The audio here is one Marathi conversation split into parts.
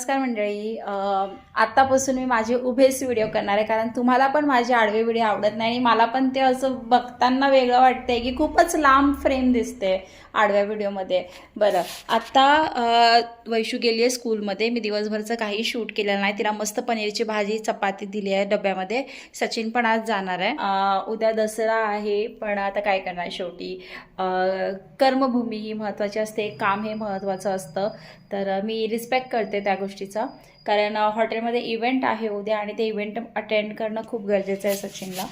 नमस्कार मंडळी. आत्तापासून मी माझे उभेच व्हिडिओ करणार आहे. कारण तुम्हाला पण माझे आडवे व्हिडिओ आवडत नाही आणि मला पण ते असं बघताना वेगळं वाटतंय की खूपच लांब फ्रेम दिसते आडव्या व्हिडिओमध्ये बरं आत्ता वैशू गेली आहे स्कूलमध्ये मी दिवसभरचं काही शूट केलेलं नाही. तिला मस्त पनीरची भाजी चपाती दिली आहे डब्यामध्ये. सचिन पण आज जाणार आहे. उद्या दसरा आहे पण आता काय करणार शेवटी? कर्मभूमी ही महत्त्वाची असते. काम हे महत्त्वाचं असतं. तर मी रिस्पेक्ट करते त्या गोष्टीचा. कारण हॉटेलमध्ये इव्हेंट आहे उद्या आणि ते इव्हेंट अटेंड करणं खूप गरजेचं आहे सचिनला.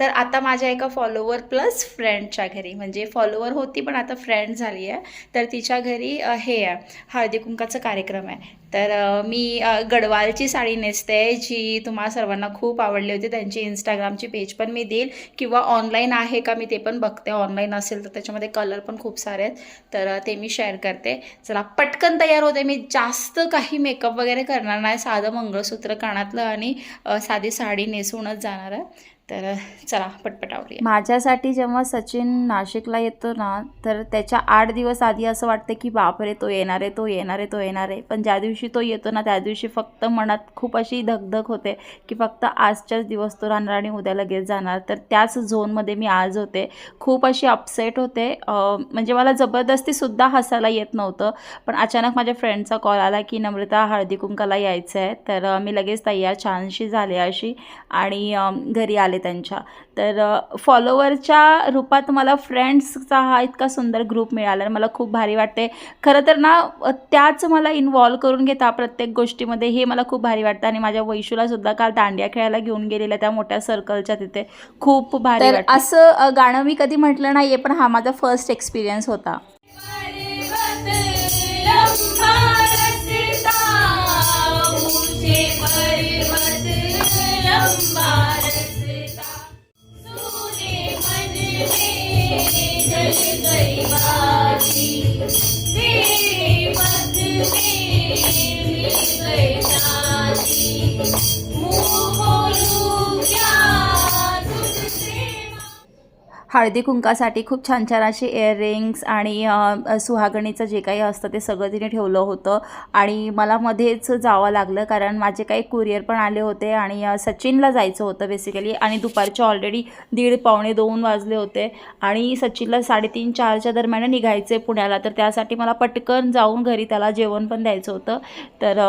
तर आता माझ्या एका फॉलोवर प्लस फ्रेंडच्या घरी. म्हणजे फॉलोवर होती पण आता फ्रेंड झाली आहे. तर तिच्या घरी हे आहे हळदी कुंकाचा कार्यक्रम आहे. तर मी गडवालची साडी नेसते जी तुम्हाला सर्वांना खूप आवडली होती. त्यांची इंस्टाग्रामची पेज पण मी देईल. किंवा ऑनलाईन आहे का मी ते पण बघते. ऑनलाईन असेल तर त्याच्यामध्ये कलर पण खूप सारे आहेत. तर ते मी शेअर करते. चला पटकन तयार होते. मी जास्त काही मेकअप वगैरे करणार नाही. साधं मंगळसूत्र कानातलं आणि साधी साडी नेसूनच जाणार आहे. तर चला पटपट आवडूया माझ्यासाठी जेव्हा सचिन नाशिकला येतो ना तर त्याच्या आठ दिवस आधी असं वाटतं की बापरे तो येणार आहे तो येणार आहे तो येणार आहे. पण ज्या दिवशी तो येतो ना त्या दिवशी फक्त मनात खूप अशी धगधग होते की फक्त आजच्याच दिवस तो राहणार आणि उद्या लगेच जाणार. तर त्याच झोनमध्ये मी आज होते. खूप अशी अपसेट होते. म्हणजे मला जबरदस्तीसुद्धा हसायला येत नव्हतं. पण अचानक माझ्या फ्रेंडचा कॉल आला की नम्रता हळदी कुंकाला यायचं आहे तर मी लगेच तयार छानशी झाले अशी. आणि घरी आले त्यांच्या. तर फॉलोवरच्या रूपात मला फ्रेंड्सचा हा इतका सुंदर ग्रुप मिळाला आणि मला खूप भारी वाटते खरं तर ना त्याच मला इन्वॉल्व करून घेता प्रत्येक गोष्टीमध्ये हे मला खूप भारी वाटतं. आणि माझ्या वैशूला सुद्धा काल दांडिया खेळायला घेऊन गेलेल्या त्या मोठ्या सर्कलच्या तिथे खूप भारी. असं गाणं मी कधी म्हटलं नाहीये पण हा माझा फर्स्ट एक्सपिरियन्स होता. हळदी कुंकासाठी खूप छान छान असे इयररिंग्स आणि सुहागणीचं जे काही असतं ते सगळं तिने ठेवलं होतं. आणि मला मध्येच जावं लागलं कारण माझे काही कुरिअर पण आले होते आणि सचिनला जायचं होतं बेसिकली आणि दुपारचे ऑलरेडी दीड पावणे दोन वाजले होते आणि सचिनला साडेतीन चारच्या दरम्यान निघायचे पुण्याला. तर त्यासाठी मला पटकन जाऊन घरी त्याला जेवण पण द्यायचं होतं. तर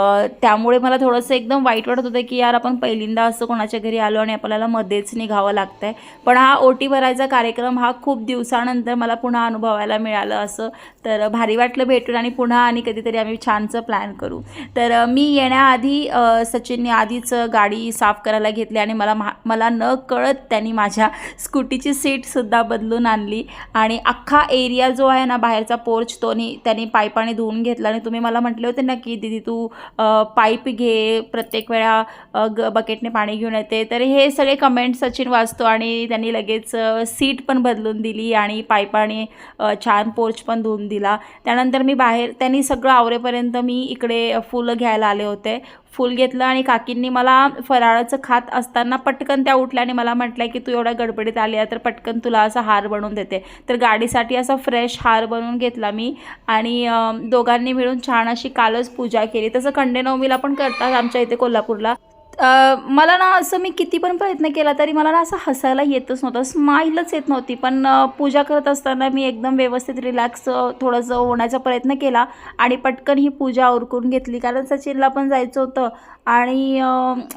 त्यामुळे मला थोडंसं एकदम वाईट वाटत होतं की यार आपण पहिल्यांदा असं कोणाच्या घरी आलो आणि आपल्याला मध्येच निघावं लागतं आहे पण हा ओटी भरायचा कार्यक्रम कार्यक्रम हा खूप दिवसानंतर मला पुन्हा अनुभवायला मिळालं असं. तर भारी वाटलं भेटून आणि पुन्हा आणि कधीतरी आम्ही छानचं प्लॅन करू. तर मी येण्याआधी सचिनने आधीच गाडी साफ करायला घेतली आणि मला मा मला न कळत त्यांनी माझ्या स्कूटीची सीटसुद्धा बदलून आणली. आणि अख्खा एरिया जो आहे ना बाहेरचा पोर्च तोनी त्यांनी पाईपाने धुवून घेतला आणि तुम्ही मला म्हटले होते ना की दीदी तू पाईप घे प्रत्येक वेळा ग बकेटने पाणी घेऊन येते. तर हे सगळे कमेंट सचिन वाचतो आणि त्यांनी लगेच सीट सीट पण बदलून दिली आणि पायपाने छान पोर्च पण धुवून दिला. त्यानंतर मी बाहेर त्यांनी सगळं आवरेपर्यंत मी इकडे फुलं घ्यायला आले होते. फुल घेतलं आणि काकींनी मला फराळाचं खात असताना पटकन त्या उठल्या आणि मला म्हटलं की तू एवढ्या गडबडीत आली आहे तर पटकन तुला असा हार बनवून देते. तर गाडीसाठी असा फ्रेश हार बनवून घेतला मी आणि दोघांनी मिळून छान अशी कालच पूजा केली. तसं खंडेनवमीला पण करतात आमच्या इथे कोल्हापूरला. मला ना असं मी किती पण प्रयत्न केला तरी मला ना असं हसायला येतच नव्हतं स्माईलच येत नव्हती. पण पूजा करत असताना मी एकदम व्यवस्थित रिलॅक्स थोडंसं होण्याचा प्रयत्न केला आणि पटकन ही पूजा उरकून घेतली. कारण सचिनला पण जायचं होतं आणि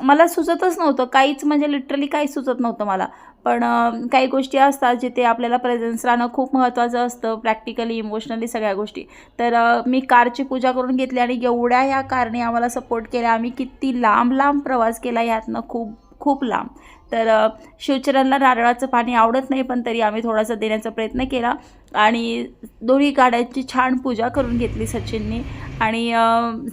मला सुचतच नव्हतं. काहीच म्हणजे लिटरली काहीच सुचत नव्हतं मला. पण काही गोष्टी असतात जिथे आपल्याला प्रेझेन्स राहणं खूप महत्त्वाचं असतं प्रॅक्टिकली इमोशनली सगळ्या गोष्टी. तर मी कारची पूजा करून घेतली आणि एवढ्या ह्या कारने आम्हाला सपोर्ट केला. आम्ही किती लांब लांब प्रवास केला ह्यातनं खूप खूप लांब. तर शिवचरणला नारळाचं पाणी आवडत नाही पण तरी आम्ही थोडासा देण्याचा प्रयत्न केला. आणि दोन्ही गाड्यांची छान पूजा करून घेतली सचिननी. आणि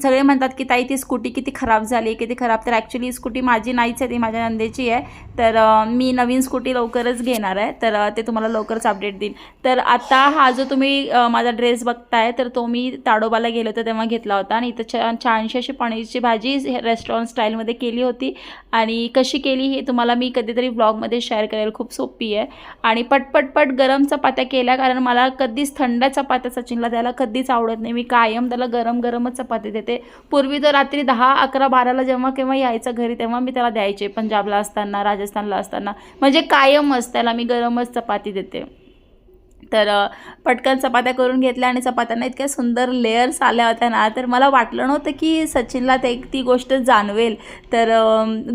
सगळे म्हणतात की ताई ती स्कूटी किती खराब झाली किती खराब. तर ॲक्च्युली स्कूटी माझी नाहीच आहे ती माझ्या नंदेची आहे. तर मी नवीन स्कूटी लवकरच घेणार आहे तर ते तुम्हाला लवकरच अपडेट देईन. तर आता हा जो तुम्ही माझा ड्रेस बघताय तर तो मी ताडोबाला गेलो होतो तेव्हा घेतला होता. आणि इथं छान छानशी अशी पनीरची भाजी रेस्टॉरंट स्टाईलमध्ये केली होती. आणि कशी केली हे तुम्हाला मी कधीतरी ब्लॉगमध्ये शेअर करेल खूप सोपी आहे. आणि पटपटपट गरम चपात्या केल्या कारण मला कधीच थंड चपात्या सचिनला द्यायला कधीच आवडत नाही. मी कायम त्याला गरम गरमच चपाती देते. पूर्वी तर रात्री दहा अकरा बाराला जेव्हा केव्हा यायचं घरी तेव्हा मी त्याला द्यायचे. पंजाबला असताना राजस्थानला असताना. म्हणजे कायमच त्याला मी गरमच चपाती देते. तर पटकन चपात्या करून घेतल्या आणि चपात्यांना इतक्या सुंदर लेयर्स आल्या होत्या ना तर मला वाटलं नव्हतं की सचिनला ते ती गोष्ट जाणवेल. तर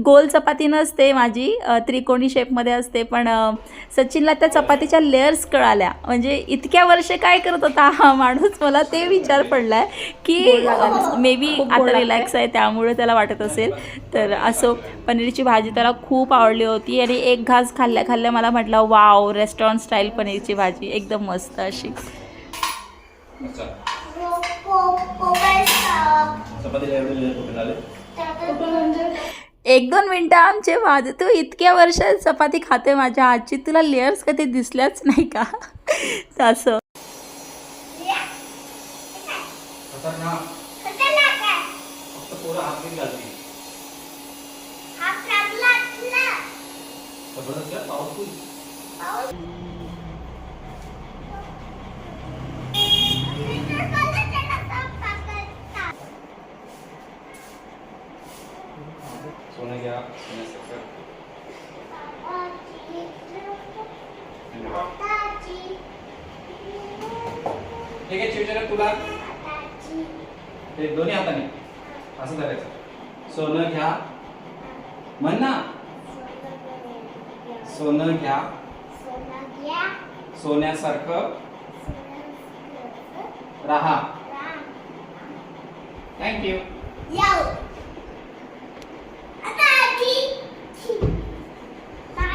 गोल चपाती नसते माझी त्रिकोणी शेपमध्ये असते पण सचिनला त्या चपातीच्या लेयर्स कळाल्या. म्हणजे इतक्या वर्ष काय करत होता हा माणूस? मला ते विचार पडला आहे की मे बी आता रिलॅक्स आहे त्यामुळे त्याला वाटत असेल. तर असो पनीरची भाजी त्याला खूप आवडली होती आणि एक घास खाल्ल्या खाल्ल्या मला म्हटलं वाव रेस्टॉरंट स्टाईल पनीरची भाजी. एकदम मस्त अशी. एक दोन मिनटं आमचे वाद. तू इतक्या वर्ष चपाती खाते माझ्या आजची तुला लेअर्स कधी दिसल्याच नाही का? असं. पाऊस खतरनाक आहे फक्त पोरं हात नाही घालतील हा लागला जबरदस्त आहे, powerful. सोनं घ्या सोन्यासारखं. ठीक आहे चिवचिरा तुला. ते दोन्ही हाताने. असं करायचं. सोनं घ्या. म्हण ना. सोनं घ्या. सोन्यासारखं. राहा. थँक्यू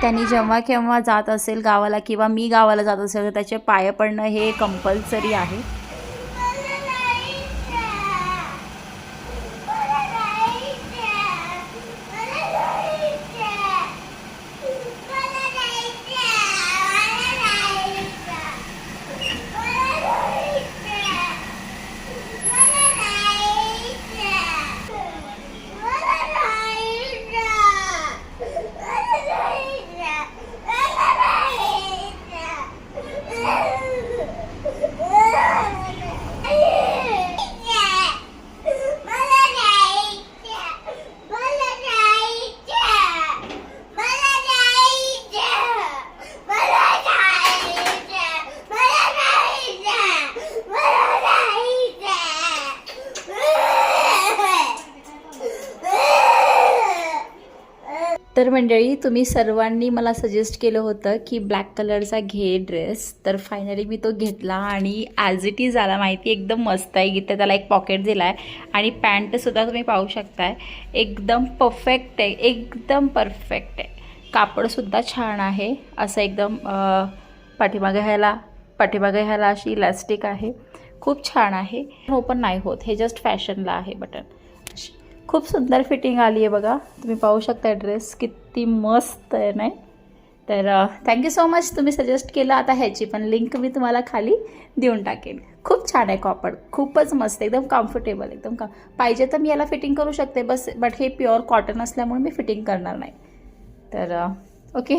त्यांनी जेव्हा केव्हा जात असेल गावाला किंवा मी गावाला जात असेल तर त्याचे पाय पडणं हे कंपल्सरी आहे. तर मंडळी तुम्ही सर्वांनी मला सजेस्ट केलं होतं की ब्लॅक कलरचा घे ड्रेस तर फायनली मी तो घेतला आणि ॲज इट इज आला माहिती एकदम मस्त आहे. इथे त्याला एक पॉकेट दिला आहे आणि पॅन्टसुद्धा तुम्ही पाहू शकताय. एकदम परफेक्ट आहे एकदम परफेक्ट आहे. कापडसुद्धा छान आहे. असं एकदम पाठीमागे ह्याला पाठीमागे ह्याला अशी इलॅस्टिक आहे. खूप छान आहे. ओपन हो, नाही होत. हे जस्ट फॅशनला आहे बटन खूप सुंदर फिटिंग आली आहे बघा. तुम्ही पाहू शकता ड्रेस किती मस्त आहे नाही? तर थँक्यू सो मच तुम्ही सजेस्ट केलं. आता ह्याची पण लिंक मी तुम्हाला खाली देऊन टाकेन. खूप छान आहे कॉपर. खूपच मस्त एकदम कम्फर्टेबल एकदम का पाहिजे तर मी याला फिटिंग करू शकते बस बट हे प्युअर कॉटन असल्यामुळे मी फिटिंग करणार नाही. तर ओके